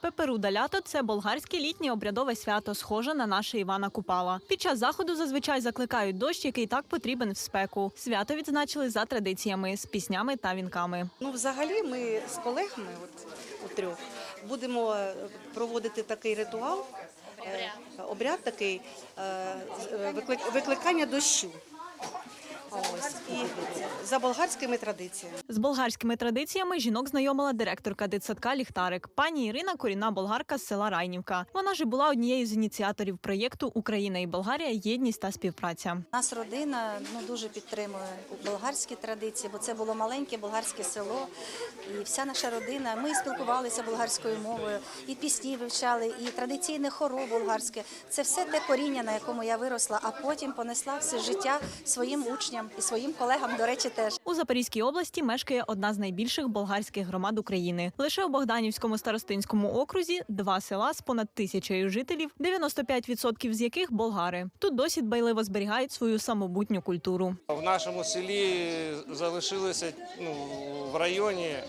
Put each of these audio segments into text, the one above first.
Пеперуда лято це болгарське літнє обрядове свято, схоже на наше Івана Купала. Під час заходу зазвичай закликають дощ, який так потрібен в спеку. Свято відзначили за традиціями з піснями та вінками. Ну, взагалі, ми з колегами, от у трьох, будемо е, проводити такий ритуал, е, обряд такий е, виклик- викликання дощу. За болгарськими традиціями. З болгарськими традиціями жінок знайомила директорка дитсадка Ліхтарик. Пані Ірина корінна болгарка з села Райнівка. Вона ж була однією з ініціаторів проєкту Україна і Болгарія єдність та співпраця. Нас родина ну дуже підтримує болгарські традиції, бо це було маленьке болгарське село, і вся наша родина. Ми спілкувалися болгарською мовою, і пісні вивчали, і традиційне хоро болгарське. Це все те коріння, на якому я виросла, а потім понесла все життя своїм учням і своїм колегам. До речі, теж. У Запорізькій області мешкає одна з найбільших болгарських громад України. Лише у Богданівському старостинському окрузі два села з понад тисячею жителів, 95% з яких болгари. Тут досі дбайливо зберігають свою самобутню культуру. В нашому селі залишилося ну, в районі е,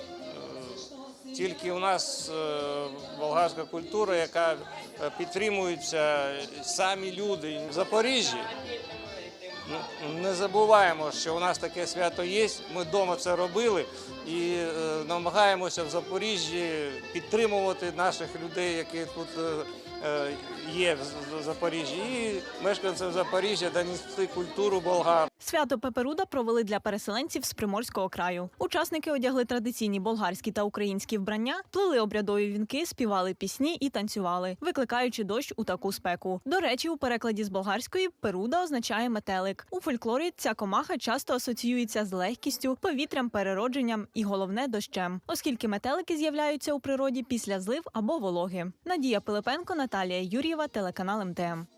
тільки у нас е, болгарська культура, яка е, підтримується самі люди в Запоріжжі. Ну, Не забуваємо, що у нас таке свято є. Ми вдома це робили і е, намагаємося в Запоріжжі підтримувати наших людей, які тут е, є в Запоріжжі, і мешканців Запоріжжя донести культуру болгар. Свято Пеперуда провели для переселенців з Приморського краю. Учасники одягли традиційні болгарські та українські вбрання, плели обрядові вінки, співали пісні і танцювали, викликаючи дощ у таку спеку. До речі, у перекладі з болгарської перуда означає метелик. У фольклорі ця комаха часто асоціюється з легкістю, повітрям, переродженням і головне дощем, оскільки метелики з'являються у природі після злив або вологи. Надія Пилипенко, Наталія Юр'єва, телеканал МТМ.